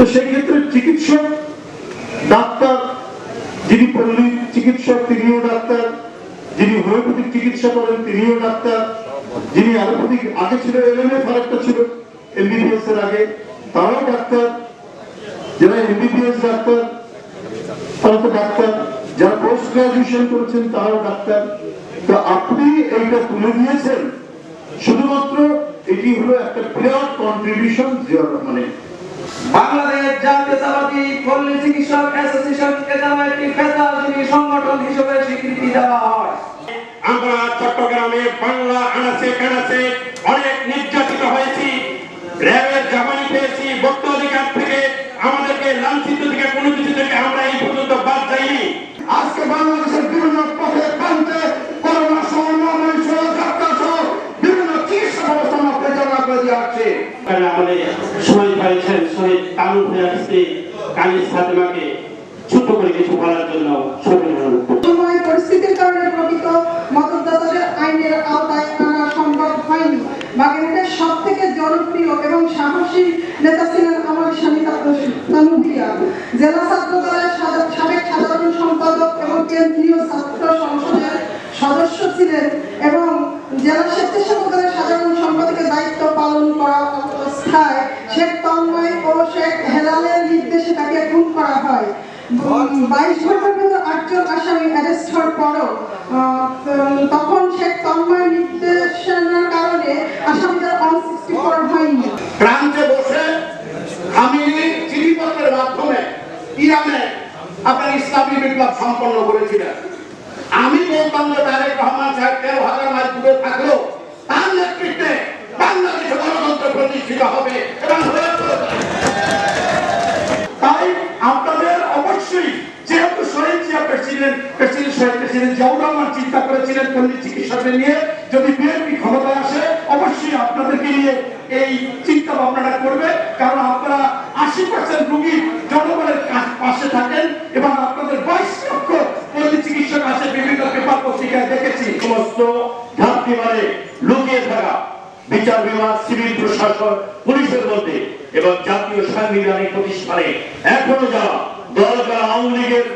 তো সেই ক্ষেত্রে চিকিৎসক, ডাক্তার, যিনি পল্লী চিকিৎসক তিনিও ডাক্তার, যিনি হোমিওপ্যাথিক চিকিৎসা করেন তিনিও ডাক্তার, যিনি অ্যালোপ্যাথিক, আগে ছিল এলএমএফ আরেকটা ছিল এমবিবিএস এর আগে, তারাও ডাক্তার, যারা এমবিবিএস ডাক্তার, তারা তো ডাক্তার, যারা পোস্ট গ্রাজুয়েশন করেছেন তারাও ডাক্তার। তো আপনি এইটা তুলে দিয়েছেন, শুধুমাত্র এটি হলো একটা বিরাট কন্ট্রিবিউশন জিয়া রহমানের বাংলাদেশ জাতীয়তাবাদী পল্লী চিকিৎসক অ্যাসোসিয়েশনকে যেন একটি পেশাজীবী সংগঠন হিসেবে স্বীকৃতি দেওয়া হয়। আমরা চট্টগ্রামে বাংলা আনাচে কানাচে অনেক নির্যাতিত হয়েছি। র্যাবের জামানি পেয়েছি ভোক্ত অধিকার থেকে আমাদেরকে লাঞ্ছিত থেকে কোনো কিছু থেকে আমরা এই পর্যন্ত বাদ যাইনি। আজকে বাংলাদেশের বিভিন্ন পথে প্রান্তে করোনা সহ মহামারী সহ যাত্রা সহ বিভিন্ন চিকিৎসা ব্যবস্থা আমরা পরিচালনা করে দিয়ে আসছে আমাদের শহীদ হয়েছেন শহীদ কালু ভূঁইয়ার স্ত্রী কালিস ফাতেমাকে ছোট করে কিছু বলার জন্য সময় পরিস্থিতির কারণে প্রকৃত মতদাতাদের আইনের আওতায় আনা সম্ভব হয়নি। বাগেরহাটের সব থেকে জনপ্রিয় এবং সাহসী নেতা ছিলেন আমার স্বামী তানুভিয়া জেলা ছাত্র দলের সাধা- সাবেক সাধারণ সম্পাদক এবং কেন্দ্রীয় ছাত্র সংসদের সদস্য ছিলেন এবং জেলা স্বেচ্ছাসেবক দলের সাধারণ সম্পাদকের দায়িত্ব পালন করা অবস্থায় শেখ তন্ময় ও শেখ হেলালের নির্দেশে তাকে খুন করা হয় বাইশ ঘণ্টার মধ্যে আটজন আসামি অ্যারেস্ট হওয়ার পরও তখন শেখ তন্ময় নির্দেশনার কারণে আসামিদের অন সিক্সটি ফোর হয়নি। প্রান্তে বসে আমি চিঠিপত্রের মাধ্যমে ইরানে আপনার ইসলামী বিপ্লব সম্পন্ন করেছিলেন। আমি বলতাম যে তারেক রহমান সাহেব তেরো হাজার মাইল দূরে থাকলেও তার নেতৃত্বে বাংলাদেশে গণতন্ত্র প্রতিষ্ঠিত হবে এবং তাই আপনাদের যেহেতু শহীদ প্রেসিডেন্ট প্রেসিডেন্ট শহীদ প্রেসিডেন্ট জিয়াউর রহমান চিন্তা করেছিলেন পল্লী চিকিৎসাকে নিয়ে। যদি বিএনপি ক্ষমতায় আসে, অবশ্যই আপনাদেরকে নিয়ে এই চিন্তা ভাবনাটা করবে। কারণ আপনারা আশি পার্সেন্ট রুগী জনগণের পাশে থাকেন এবং আপনাদের বাইশ লক্ষ পল্লী চিকিৎসক আছে, বিভিন্ন পেপার পত্রিকায় দেখেছি। সমস্ত ঘাটতি মানে লুকিয়ে থাকা বিচার বিভাগ, সিভিল প্রশাসন, পুলিশের মধ্যে এবং জাতীয় সাংবিধানিক প্রতিষ্ঠানে এখনও যারা দল যারা আওয়ামী লীগের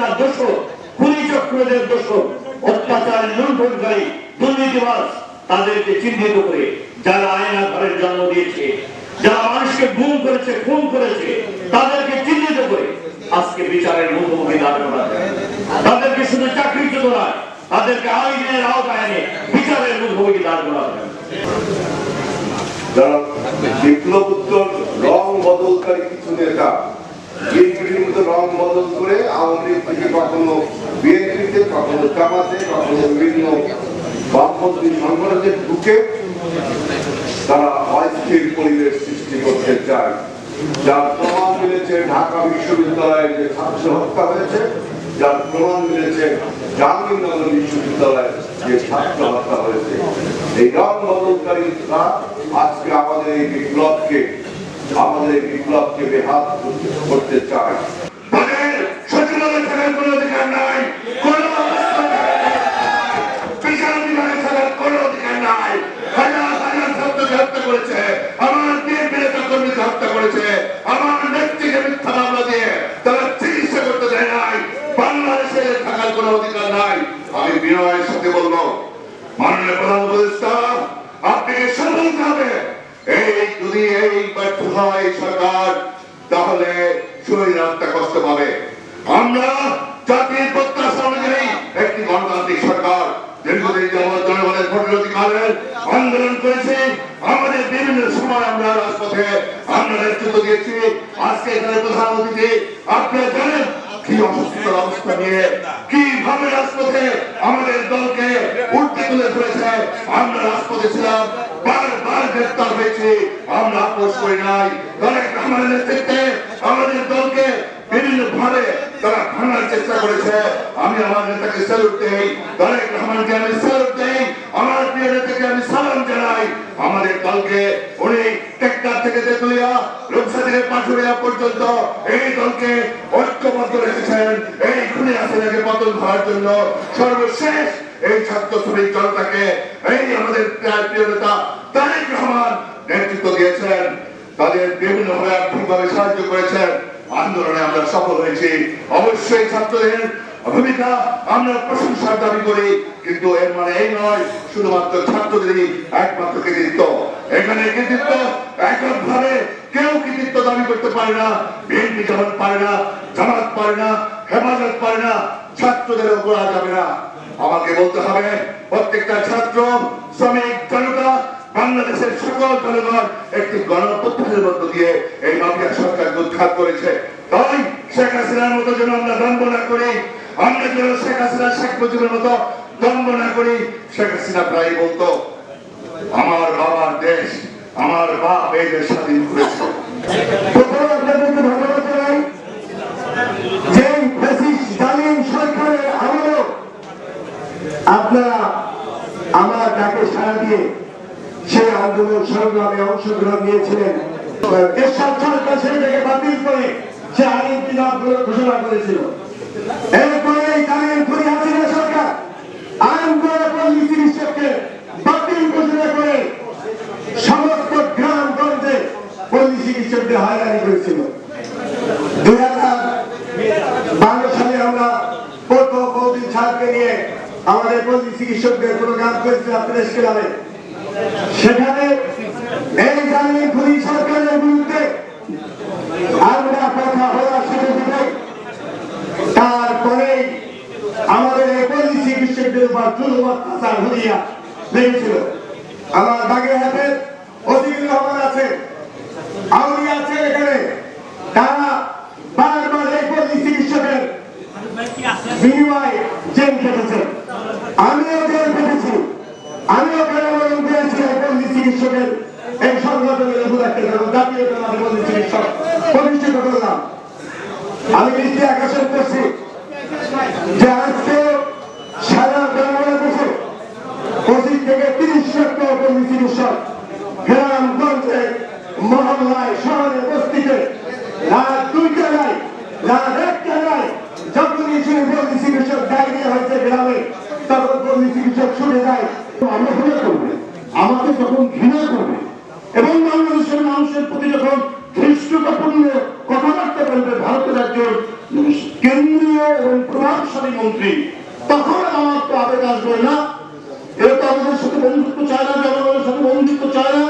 হাসিনার দোষর খুনি চক্রদের দোষর অত্যাচার লুণ্ঠনকারী দুর্নীতিবাজ তাদেরকে চিহ্নিত করে যারা আয়না ঘরের জন্ম দিয়েছে, যারা মানুষকে গুম করেছে, খুন করেছে, তাদেরকে চিহ্নিত করে আজকে বিচারের মুখোমুখি দাঁড় করা তাদেরকে শুধু চাকরিচ্যুত নয়, তাদেরকে আইনের আওতায় এনে বিচারের মুখোমুখি দাঁড় করা যারা বিপ্লব উত্তর রং বদলকারী কিছু নেতা বিএনপির মতো রং বদল করে আওয়ামী লীগ কখনো বিএনপিতে, কখনো জামাতে, কখনো বিভিন্ন বামপন্থী সংগঠনে ঢুকে তারা অস্থির পরিবেশ সৃষ্টি করতে চায়। যার প্রমাণ মিলেছে ঢাকা বিশ্ববিদ্যালয়ে যে ছাত্র হত্যা হয়েছে, যার প্রমাণ মিলেছে জাহাঙ্গীরনগর বিশ্ববিদ্যালয়ে যে ছাত্র হত্যা হয়েছে। এই রং বদলকারীরা আজকে আমাদের এই বিপ্লবকে আমাদের বিপ্লবকে বেহাত করতে- চায়। সচিবালয় থাকার কোনো অধিকার নাই কোনো বিচার বিভাগে থাকার কোনো অধিকার নাই হাজার হাজার ছাত্রকে হত্যা করেছে আমার বিএনপি নেতা কর্মীকে হত্যা করেছে আমার নেত্রীকে মিথ্যা মামলা দিয়ে তারা চিকিৎসা করতে দেয় নাই বাংলাদেশে থাকার কোনো অধিকার নাই আমি বিনয়ের সাথে বলব মাননীয় প্রধান উপদেষ্টা আপনাকে সফল হবে এই যদি এই ব্যর্থ হয় সরকার, তাহলে আত্মা কষ্ট পাবে। আমরা জাতির প্রত্যাশা অনুযায়ী একটি গণতান্ত্রিক সরকার দীর্ঘদিন যাবৎ জনগণের ভোটের অধিকারের আন্দোলন করেছি, আমাদের বিভিন্ন সময় আমরা রাজপথে আমরা নেতৃত্ব দিয়েছি। আজকে এখানে প্রধান অতিথি, আপনারা জানেন কি অসুস্থতার অবস্থা নিয়ে, কীভাবে রাজপথে আমাদের দলকে উঠতে তুলে ধরেছে। আমরা রাজপথে ছিলাম বারবার গ্রেফতার হয়েছে। আমরা আপোষ করি নাই। তারা আমাদের নেতৃত্বে আমাদের দলকে বিভিন্ন ভাবে তারা ভাঙার চেষ্টা করেছে। আমি আমার নেতাকে স্যালুট দেই। তারেক রহমানকে আমি স্যালুট দেই। আমার প্রিয় নেতাকে আমি সালাম জানাই। আমাদের দলকে উনি টেক্কার থেকে তেতুলিয়া রূপসা থেকে পাথুরিয়া পর্যন্ত এই দলকে ঐক্যবদ্ধ রেখেছেন। এই খুনি আসলে পতন হওয়ার জন্য সর্বশেষ এই ছাত্র শ্রমিক জনতাকে এই আমাদের প্রিয় প্রিয় নেতা তারেক রহমান নেতৃত্ব দিয়েছেন। তাদের বিভিন্নভাবে আর্থিকভাবে সাহায্য করেছেন। আন্দোলনে আমরা সফল হয়েছি। অবশ্যই ছাত্রদের ভূমিকা, আমরা প্রশংসার দাবি করি, কিন্তু এর মানে এই নয়, শুধুমাত্র ছাত্রদেরই একমাত্র কৃতিত্ব। এখানে কৃতিত্ব এককভাবে কেউ কৃতিত্ব দাবি করতে পারে না, বিএনপি যেমন পারে না, জামাত পারে না, হেফাজত পারে না ছাত্রদেরও করা যাবে না। আমাকে বলতে হবে, প্রত্যেকটা ছাত্র, শ্রমিক, জনতা, বাংলাদেশের সকল জনগণ একটি গণপ্রত্যানের মধ্য দিয়ে এই মাফিয়া সরকারকে উৎখাত করেছে। তাই শেখ হাসিনার মতো যেন আমরা দম্ভ না করি আমরা যেন শেখ হাসিনা, শেখ মুজিবের মতো দম্ভ না করি? শেখ হাসিনা প্রায় বলতো, আমার বাবার দেশ, আমার বাপ এই দেশ স্বাধীন করেছে। আপনারা আমার ডাকে সাড়া দিয়ে সেই আন্দোলন করে ঘোষণা করেছিল। এরপরে পল্লী চিকিৎসকদের হয়রানি করেছিল। সালে আমরা প্রথম কৌদিন ছাড়কে নিয়ে আমাদের পল্লী চিকিৎসকদের প্রোগ্রাম করেছিলাম প্রেস সেখানে এই জানিয়ে খুনি সরকারের বিরুদ্ধে আমরা কথা বলার সাথে সাথে তারপরে আমাদের এই চিকিৎসকদের উপর অত্যাচার হইয়া লেগেছিল আমার বাগেরহাটের অজিবুর রহমান আছে, আউলি আছে এখানে। তারা বারবার এই পল্লী চিকিৎসকের আমিও জেল আমিও কেরামরণ পেয়েছি এই এই সংগঠনের রাখতে জাতীয় প্রতিষ্ঠিত করলাম। আমি লিস্টে আকাশের করছি যে আজকে সারা বাংলাদেশে পঁচিশ থেকে তিরিশ লক্ষ পল্লী চিকিৎসক গ্রামগঞ্জে মহল্লায় শহরে বস্তিতে রাত দুইটা নাই রাত একটা নাই। যখনই শুনে পল্লী চিকিৎসক ডায়রিয়া হয়েছে গ্রামে, তখন পল্লী চিকিৎসক শুনে যায়, আমরা ঘৃণা করবে, আমাকে যখন ঘৃণা করবে। এবং বাংলাদেশের মানুষের প্রতি যখন ধৃষ্টতাপূর্ণ কথাবার্তা বলবে ভারতের একজন কেন্দ্রীয় এবং প্রভাবশালী মন্ত্রী, তখন আমার তো আবেগ আসবে না। তো আমাদের সাথে বন্ধুত্ব চায় না, জনগণের সাথে বন্ধুত্ব চায় না।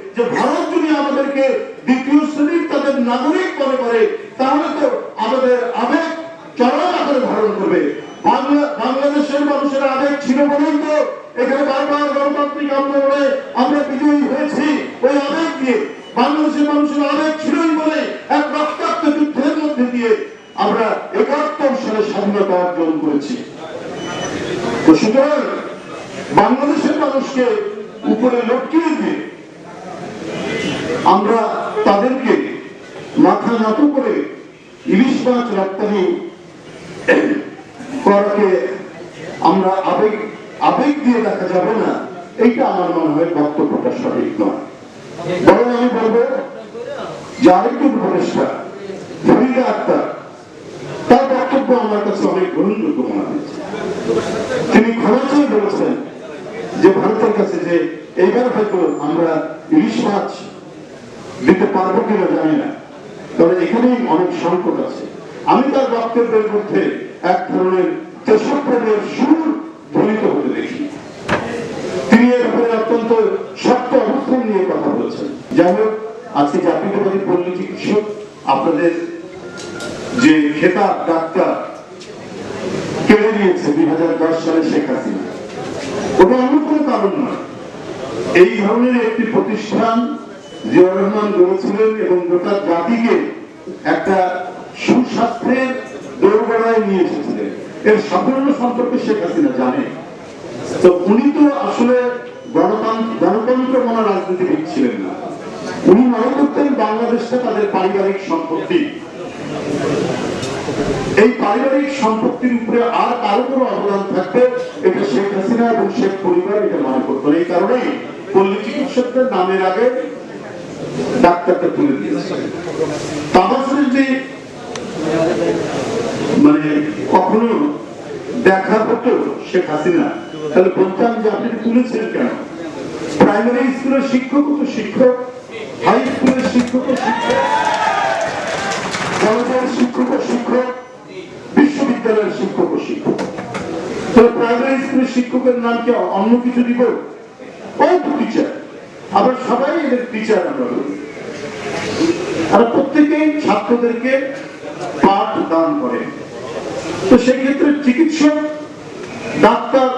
যে ভারত যদি আমাদেরকে দ্বিতীয় শ্রেণির তাদের নাগরিক মনে করে, তাহলে তো আমাদের আবেগ চরম আকারে ধারণ করবে। বাংলাদেশের মানুষের আবেগ ছিল বলেই তো এখানে বারবার গণতান্ত্রিক আন্দোলনে আমরা বিজয়ী হয়েছি। ওই আবেগ দিয়ে বাংলাদেশের মানুষের আবেগ ছিলই বলে এক রক্তাক্ত যুদ্ধের মধ্যে দিয়ে আমরা একাত্তর সালে স্বাধীনতা অর্জন করেছি। সুতরাং বাংলাদেশের মানুষকে উপরে লটকিয়ে দিয়ে আমরা তাদেরকে মাথা নত করে ইলিশ মাছ রপ্তানি করাকে আমরা আবেগ আবেগ দিয়ে দেখা যাবে না। এইটা আমার মনে হয় বক্তব্যটা সঠিক নয়। বরং আমি বলব যে আরেকটু উপদেষ্টা, ফরিদা আক্তার, তার বক্তব্য আমার কাছে অনেক গ্রহণযোগ্য মনে হয়েছে তিনি চেয়ে বলেছেন যে ভারতের কাছে যে এইবার হয়তো আমরা ইলিশ মাছ দিতে পারব কিনা জানি না। তবে এখানেই অনেক সংকট আছে। আমি তার বক্তব্যের মধ্যে এক ধরনের দেশপ্রেমের সুর ধ্বনিত হতে দেখি। তিনি এর ব্যাপারে অত্যন্ত শক্ত অবস্থান নিয়ে কথা বলছেন। যাই হোক, আজকে জাতীয়তাবাদী পল্লী চিকিৎসক আপনাদের যে খেতাব ডাক্তার কেড়ে নিয়েছে দুই হাজার দশ সালে শেখ হাসিনা, ওটা অন্য কোনো কারণ নয়। এই ধরনের একটি প্রতিষ্ঠান জিয়াউর রহমান গড়েছিলেন এবং গোটা জাতিকে একটা সুস্বাস্থ্যের দোরগোড়ায় নিয়ে এসেছিলেন এর সাফল্য সম্পর্কে শেখ হাসিনা জানে। তো উনি তো আসলে গণতন্ত্র মনে রাজনীতিবিদ ছিলেন না। উনি মনে করতেন বাংলাদেশটা তাদের পারিবারিক সম্পত্তি। এই পারিবারিক সম্পত্তির উপরে আর কারও কোনো অবদান থাকবে, এটা শেখ হাসিনা এবং শেখ পরিবার এটা মনে করতো এই কারণেই পল্লী চিকিৎসকদের নামের আগে ডাক্তারটা তুলে দিয়েছে। মানে কখনো দেখা হতো শেখ হাসিনা, তাহলে বলতাম যে আপনি তুলেছেন কেন? প্রাইমারি স্কুলের শিক্ষক তো শিক্ষক হাই স্কুলের শিক্ষক শিক্ষক কলেজের শিক্ষক শিক্ষক, বিশ্ববিদ্যালয়ের শিক্ষক শিক্ষক। প্রাইমারি স্কুলের শিক্ষকের নাম কি অন্য কিছু দিব? ওই টিচার আবার সবাই এদের টিচার আমরা বলি প্রত্যেকেই ছাত্রদেরকে পাঠ দান করে। তো সেক্ষেত্রে চিকিৎসক, ডাক্তার,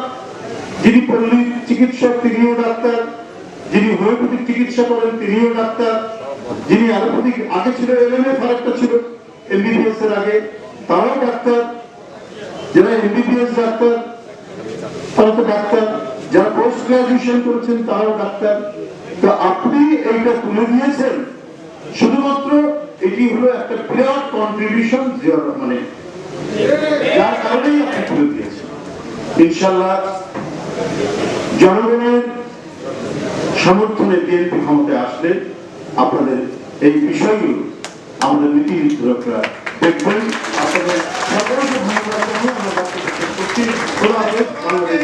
যিনি পল্লী চিকিৎসক, তিনিও ডাক্তার। যিনি হোমিওপ্যাথিক চিকিৎসা করেন, তিনিও ডাক্তার। যিনি অ্যালোপ্যাথিক, আগে ছিল এলএমএফ আরেকটা ছিল এমবিবিএস এর আগে, তারাও ডাক্তার। যারা এমবিবিএস ডাক্তার, তারা তো ডাক্তার। যারা পোস্ট গ্রাজুয়েশন করেছেন, তারাও ডাক্তার। আপনি এইটা তুলে দিয়েছেন। শুধুমাত্র এটি হলো একটা বিরাট কন্ট্রিবিউশন রহমানের। যার কারণেই আপনি তুলে দিয়েছেন। ইনশাল্লাহ জনগণের সমর্থনে বিএনপি ক্ষমতায় আসলে আপনাদের এই বিষয়গুলো, আমাদের নীতি নির্ধারকরা দেখবেন। আপনাদের সকলকে ধন্যবাদ জানিয়ে আমরা বাংলাদেশ।